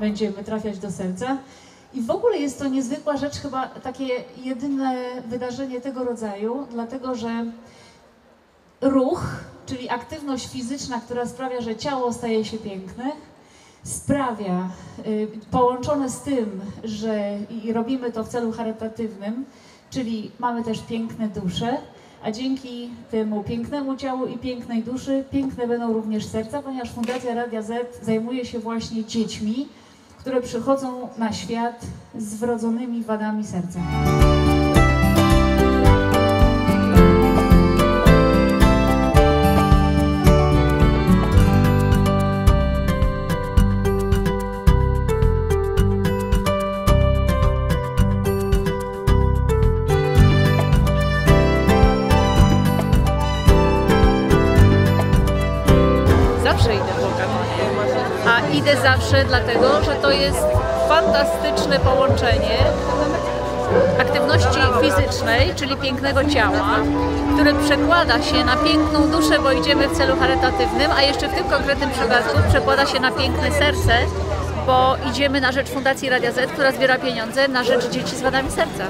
będziemy trafiać do serca. I w ogóle jest to niezwykła rzecz, chyba takie jedyne wydarzenie tego rodzaju, dlatego że ruch, czyli aktywność fizyczna, która sprawia, że ciało staje się piękne, sprawia, y, połączone z tym, że robimy to w celu charytatywnym, czyli mamy też piękne dusze, a dzięki temu pięknemu ciału i pięknej duszy, piękne będą również serca, ponieważ Fundacja Radia Z zajmuje się właśnie dziećmi, które przychodzą na świat z wrodzonymi wadami serca. Zawsze idę. A idę zawsze dlatego, że to jest fantastyczne połączenie aktywności fizycznej, czyli pięknego ciała, które przekłada się na piękną duszę, bo idziemy w celu charytatywnym, a jeszcze w tym konkretnym przypadku przekłada się na piękne serce, bo idziemy na rzecz Fundacji Radia Z, która zbiera pieniądze na rzecz dzieci z wadami serca.